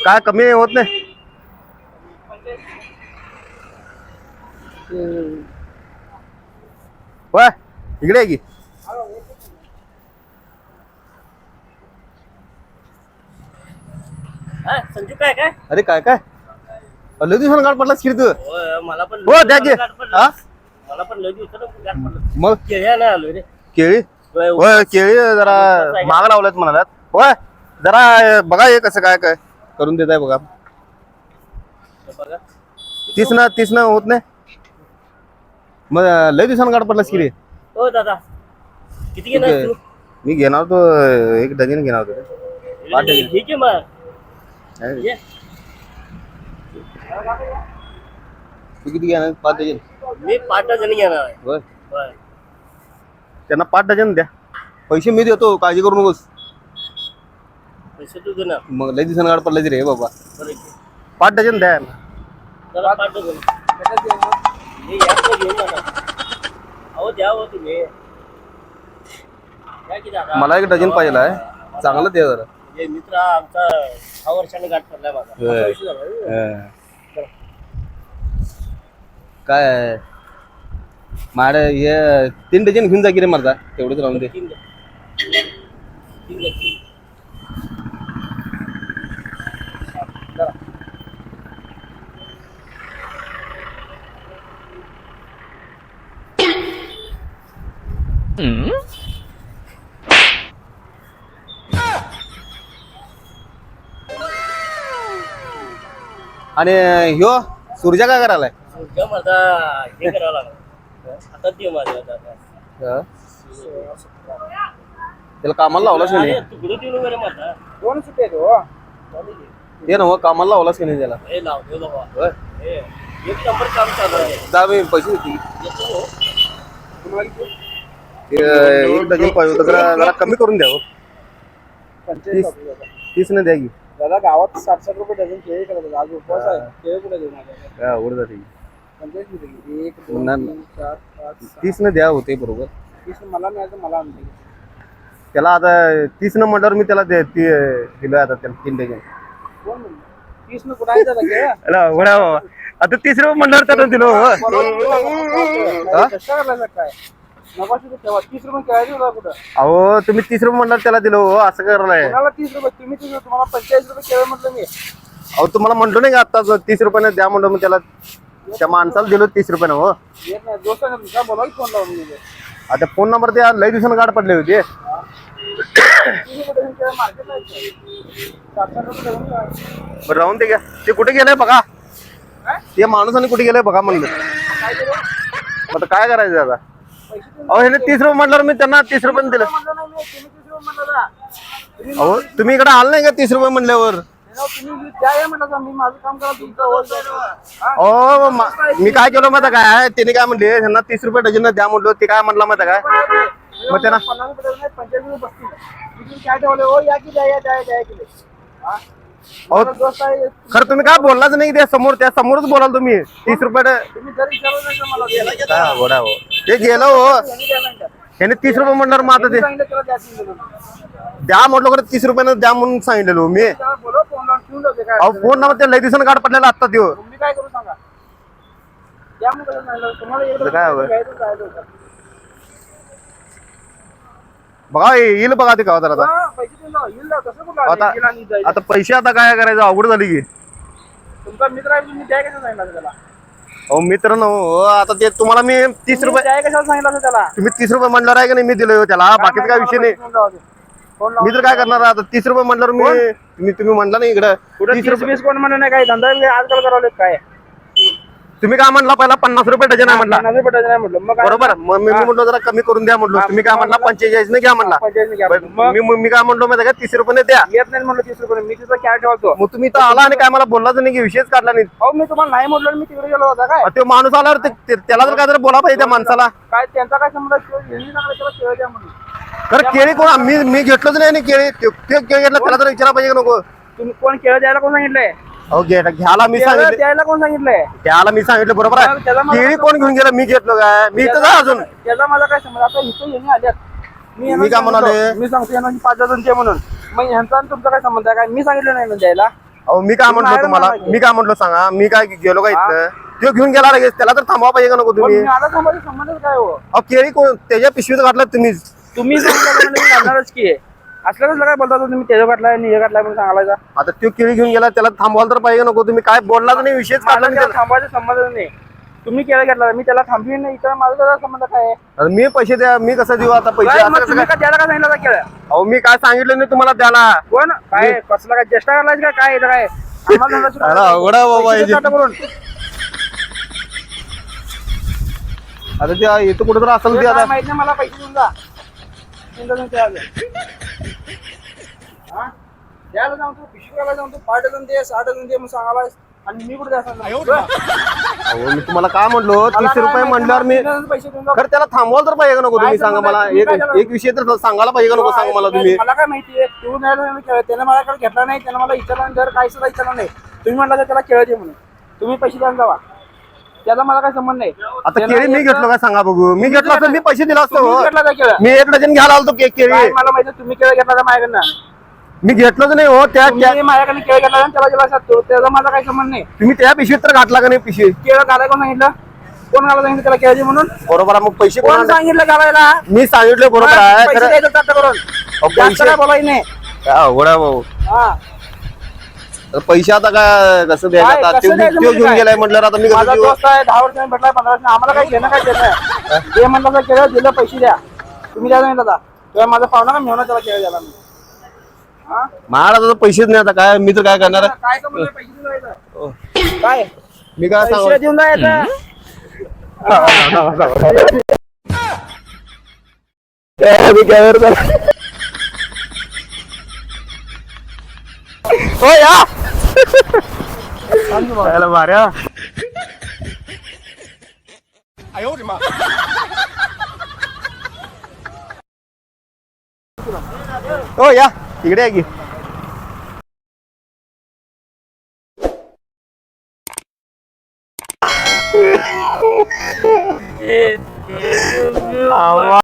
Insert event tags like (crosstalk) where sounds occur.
काय कमी होत नाही. इकडे आहे की. हा, संजू काय काय? अरे काय काय? लय दिवसानं गाठ पडला किती तू? मला पण हो द्या की. गाठ पडलं. हा? मला पण लय दिवसानं गाठ पडलं मग? आलोय रे. केळी? होय, होय केळी जरा माग लावल्यात म्हणाल्यात होय जरा बघा हे कसं काय काय. करून देत आहे बघा. तीस ना तीस ना होत नाही. मग लय दिवसानं गाठ पडलास की रे? हो दादा. किती घेणार तू? मी घेणार तो एक डझन घेणार होतो. पाच डझन. ठीक आहे मग. नाही. ये. तू किती घेणार? पाच डझन. मी पाच डझन घेणार आहे. त्यांना पाच डझन द्या. पैसे मी देतो काळजी करू नकोस. पैसे तू मग लय दिवसानं गाठ पडलाच रे बाबा बरं घे. पाच डझन द्या जरा पाच डझन मी यातनं घेऊन जाणार अहो द्या हो तुम्ही द्या की दादा मला एक डझन पाहिजे आहे चांगलं दे जरा मित्र आमचा वर्षाने गाठ पडलाय माझा होय. असा विषय झाला, होय. हं. काय आहे? माझ्या हे तीन डझन घेऊन जा की रे मरदा तेवढंच राहून दे तीन घे. तीन घे, तीन. जरा. आणि ह्यो सूर्या काय करायलाय? माझा हे करावं लागलं. माझ्या हं? त्याला कामाला लावलास की नाही अरे, तुकडं देऊन वगैरे माझा दोन सुटे हो ते ना कामाला लावलास की नाही त्याला. हे लाव हे बाबा. होय. हे एक नंबर काम चालू आहे. जा मी पैसे देते येतो हो. एक डझन पाहिजे होतं जरा जरा कमी करून द्या हो. पंचेचाळीस तीस. द्या की दादा गावात साठ साठ रुपये डझन केळी करत. आज उपवास आहे केळी कुठे देऊ काय पंचेचाळीस? एक दोन ना- तीन चार पाच सहा. तीस न द्या होते बरोबर तीस मला मला आणते त्याला आता तीस न म्हटल्यावर मी त्याला दे- ती दिलोय आता त्याला तीन डझन कोण म्हणलं तीस न कुठं आहे दादा केळं? अला, वडा बाबा आता तीस रुपये म्हणल्यावर त्याला दिलो हो. कशा ठेवा. तीस रुपये होता कुठं? अहो तुम्ही तीस रुपये म्हणल्यावर त्याला दिलो हो असं करायलाय कोणाला तीस रुपये? तुम्ही तीस रुपये तुम्हाला पंचेचाळीस रुपये म्हटलं मी. अहो तुम्हाला म्हणतो नाही का आता तीस रुपयाने द्या म्हणलं मग त्याला त्या माणसाला दिलो तीस रुपयानं हो. येत नाही. दोस्त आहे ना तुमचा? बोलायला फोन लावून आता फोन नंबर द्या लय दिवसानं गाठ पडले होते. तीस रुपये मार्केटला रुपये? बरं राहून ते घ्या. ते कुठे गेलंय बघा. ते माणूसाने कुठे गेलंय बघा म्हणलं. काय आता काय करायचं आता? अहो ह्याने तीस रुपये म्हटल्यावर मी त्यांना तीस रुपये दिलं. म्हणलं नाही मी तुम्ही तीस रुपये तुम्ही अहो तुम्ही इकडे आलं नाही का तीस रुपये म्हणल्यावर तुम्ही या मी माझं काम करा तुमचं होत अहो मा- मी काय केलं माहिती काय? त्याने काय म्हणले ह्यांना तीस रुपये डझन द्या म्हणलो ते काय म्हटलं माहिती काय? मग त्यांना पन्नास रुपये नाही रुपये बसतील. तुम्ही काय ठेवले? हो या की द्या या द्या द्या की. हा? अहो खरं तुम्ही काय बोललाच नाही त्या समोर त्या समोरच बोलाल तुम्ही तीस रुपये हो. ते गेलं हो यांनी द्यायला नाही का? ह्याने तीस रुपये म्हणल्यावर मग आता ते. द्या म्हटलं खरं तीस रुपयानं द्या म्हणून सांगितलेलो मी अहो फोन नंबर ते लय दिवसानं गाठ पडलेला आत्ता देऊ काय हवं? बघा येईल बघा ते गावात आता. हा? आता. आता पैसे आता काय करायचं? अवघड झाली की. तुमचा मित्र आहे तुम्ही द्या कसं सांगितलं त्याला? अहो मित्र न आता ते तुम्हाला मी तीस रुपये कशाला सांगितलं त्याला? तुम्ही तीस रुपये म्हणणार आहे का नाही? मी दिलोय हो त्याला बाकीचा काय विषय नाही. मी तर काय करणार? आता तीस रुपये म्हटल्यावर मी तुम्ही तुम्ही म्हणला नाही इकडं. तीस रुपये कोण म्हणलं नाही काय? धंदा आजकाल करावले काय? तुम्ही काय म्हणला पहिला पन्नास रुपये डझन आहे म्हणला. पन्नास रुपये डझन आहे म्हटलं मग काय बरोबर? मग मी मी म्हटलं जरा कमी करून द्या म्हटलं तुम्ही काय म्हणला पंचेचाळीस नाही घ्या म्हणला. घ्या. मग मी मी काय म्हणलो माहिती का? तीस रुपये द्या. येत नाही म्हणलं तीस रुपये. मी तिथं कॅर ठेवतो मग तुम्ही तर आला आणि काय मला बोललाच नाही की विषयच काढला नाही. अहो मी तुम्हाला नाही म्हटलं मी तिकडे गेलो होता काय? तो माणूस आल्यावर ते- ते- त्याला तर काय तर बोला पाहिजे त्या माणसाला. काय त्यांचा काय संबंध आहे? शिवाय यांनी सांगितलं त्याला शिवाय द्या म्हणून. तर केळी कोण मी मी घेतलोच नाही आणि केळी ते ते केळी घेतलं त्याला तर विचारा पाहिजे का नको. तुम्ही कोण केळं द्यायला कोण सांगितलंय? घे घ्यायला मी सांगितलं द्यायला कोण सांगितलंय? त्याला मी सांगितलं बरोबर त्याला आहे मला- केळी कोण घेऊन गेला? मी घेतलो काय? मी इथं जा अजून. त्याचा माझा काय संबंध आता इथं येणे आल्यात. मी यांना काय सांगितलं- म्हणाले? मी सांगतो यांना पाच हजार दे म्हणून. मग ह्यांचा आणि तुमचा काय संबंध आहे? काय मी सांगितलं नाही ना द्यायला? अहो मी काय बाहेर तुम्हाला. मी काय म्हटलं सांगा? मी काय गेलो का इथं? तो घेऊन गेला लगेच. त्याला तर थांबवा पाहिजे का नको पण तुम्ही समजा संबंधच काय हो? अहो केळी कोण त्याच्या पिशवीत घातलं तुम्हीच. तुम्ही सांगितलं म्हणजे मी घालणारच की. असल्याच काय बोलता तुम्ही त्याचं काढलाय आणि हे काढलाय म्हणून सांगायला आता तो केळी घेऊन गेला त्याला थांबवायला तर पाहिजे नको तुम्ही काय बोललाच नाही विषयच काढला मला नाही त्याला त्याला. थांबवायचा संबंध नाही तुम्ही केळं घेतला मी त्याला थांबवीन नाही इतर माझा त्याचा संबंध काय आहे? आता मी पैसे द्या मी कसं देऊ आता पैसे काय असं मग कसं तुम्ही काय का द्यायला का सांगितलं होतं केळं अहो मी काय सांगितलं नाही तुम्हाला द्याला कोण काय कसला काय चेष्टा करायची का काय इथं काय आम्हाला (laughs) धंदा सुरू अरे करायचा. अवघड आहे बाबा पैसे याची. देता करून. आता ते येतो कुठं तर असेल ते काय आता माहीत नाही मला पैसे देऊन जा देऊन जा, देऊन जा. हा? द्यायला जाऊन तू पिशवीला जाऊन तू पाच डझन दे सहा डझन दे म्हणून सांगायला आणि मी कुठे द्यायला सांगितलं? अहो मी तुम्हाला काय म्हणलो? मला तीस काय रुपये म्हणल्यावर मी मला पैसे देऊन जा. खरं त्याला थांबवायला तर पाहिजे का नको तुम्ही काय सांगा मला? एक काय विषय तर सांगायला पाहिजे का नको सांगा मला तुम्ही? मला काय माहितीये तू नाही खेळ त्याने माझ्याकडे घेतला नाही त्याने मला विचारला नाही दर काही सुद्धा विचारलं नाही. तुम्ही म्हटलं तर त्याला खेळ दे म्हणून. तुम्ही पैसे द्यायला जावा. त्याचा मला काय संबंध नाही. आता त्यानं केळी मी घेतलो काय सांगा बघू. मी घेतला तर मी पैसे दिला असतो तुम्ही हो. का मी एक डझन घ्यायला आलो केक केळी. काय मला माहिती तुम्ही केळ घेतला का माझ्याकडनं मी घेतलोच नाही हो त्या त्या- तुम्ही माझ्याकडे केळ घेतला आणि त्याला दिला असतो त्याचा माझा काही संबंध नाही. तुम्ही त्या पिशवीत तर घातला का नाही पिशवी? केळ घालाय कोण सांगितलं? कोण घाला सांगितलं त्याला केळ दे म्हणून? बरोबर आहे मग पैसे कोण कोणाला- सांगितलं घालायला? मी सांगितलं बरोबर आहे पैसे खरं द्यायचं चालतं करून. जास्त पैसे- काय बोलायचं नाही. काय अवघड आहे भाऊ. हा. तर पैसे आता काय कसं द्यायचं काय, आता? कसं द्यायचं म्हणजे घेऊन काय? गेलाय म्हटल्यावर आता मी कसं माझा देऊ? दोस्त आहे दहा वर्षांनी भेटलाय पंधरा वर्षांनी. आम्हाला काय घेणं काय देणं? जे म्हणलं तर केलं दिलं पैसे द्या. तुम्ही द्या सांगितलं आता तेव्हा माझा पाहुणा का मिळवणार त्याला केलं द्यायला? मी हा? आता पैसेच नाही आता. काय मी तर काय करणार आहे? काय? पैसे देऊन मी काय पैसे सांगू? देऊन जायचं. हो. (laughs) या हो या. इकडे आहे की आवा